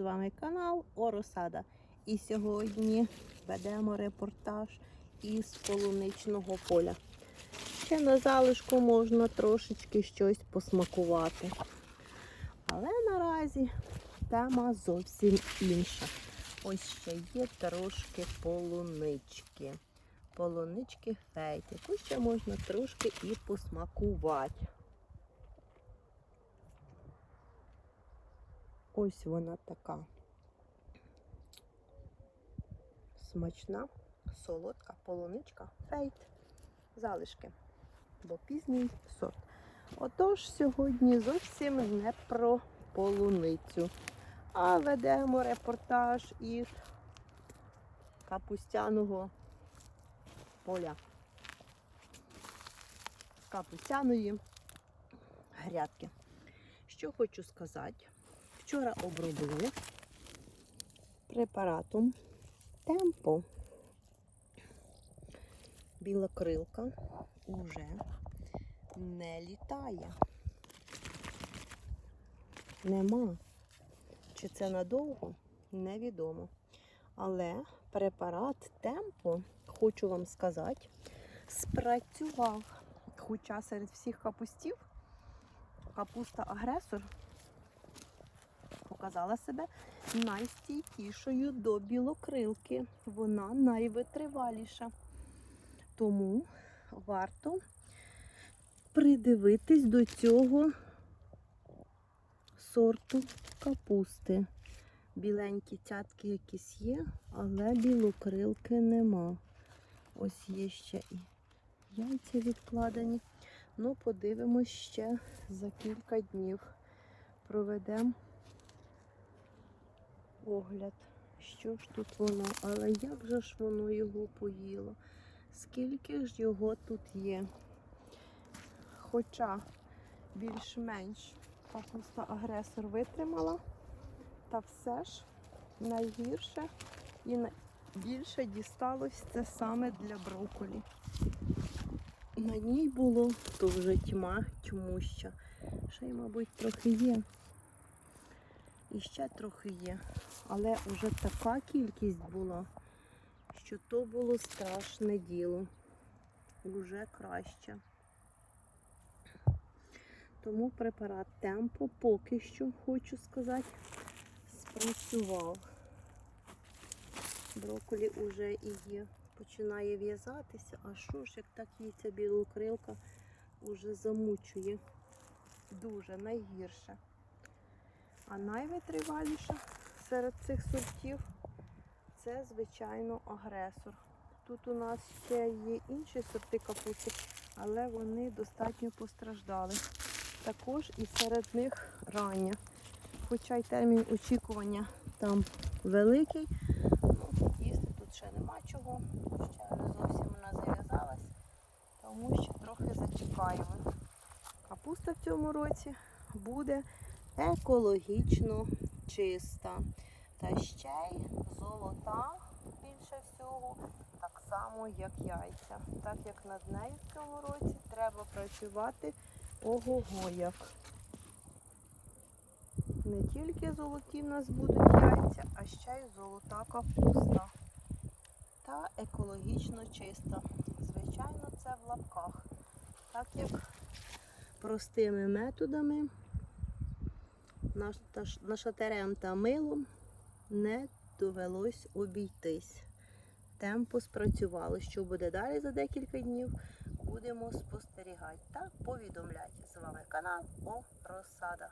З вами канал Оросада. І сьогодні ведемо репортаж із полуничного поля. Ще на залишку можна трошечки щось посмакувати. Але наразі тема зовсім інша. Ось ще є трошки полунички. Полунички фейт, яку ще можна трошки і посмакувати. Ось вона така смачна, солодка полуничка фейт. Залишки, бо пізній сорт. Отож, сьогодні зовсім не про полуницю, а ведемо репортаж із капустяного поля. Капустяної грядки. Що хочу сказати, вчора обробили препаратом темпо. Білокрилка уже не літає. Нема. Чи це надовго? Невідомо. Але препарат темпо, хочу вам сказати, спрацював. Хоча серед всіх капустів капуста агресор показала себе найстійкішою до білокрилки. Вона найвитриваліша. Тому варто придивитись до цього сорту капусти. Біленькі цятки якісь є, але білокрилки нема. Ось є ще і яйця відкладені. Ну, подивимось ще за кілька днів. Проведемо огляд. Що ж тут воно? Але як же ж воно його поїло? Скільки ж його тут є? Хоча більш-менш капуста агресор витримала, та все ж найгірше і найбільше дісталось це саме для брокколі. На ній було то вже тьма тьмуща. Ще й, мабуть, трохи є. І ще трохи є. Але вже така кількість була, що то було страшне діло. Уже краще. Тому препарат темпо поки що, хочу сказати, спрацював. Брокколі вже і є. Починає в'язатися, а що ж, як так їй ця білокрилка вже замучує. Дуже найгірше. А найвитриваліша серед цих сортів це, звичайно, агресор. Тут у нас ще є інші сорти капусти, але вони достатньо постраждали. Також і серед них рання. Хоча й термін очікування там великий, їсти тут ще нема чого, ще не зовсім вона зав'язалась, тому що трохи зачекаємо. Капуста в цьому році буде екологічно чиста. Та ще й золота більше всього, так само, як яйця. Так як над нею в цьому році треба працювати ого-го як. Не тільки золоті в нас будуть яйця, а ще й золота капуста. Та екологічно чиста. Звичайно, це в лапках. Так як простими методами нашатирем та милом не довелось обійтись. Темпо спрацювало. Що буде далі за декілька днів, будемо спостерігати та повідомляти. З вами канал О Розсада.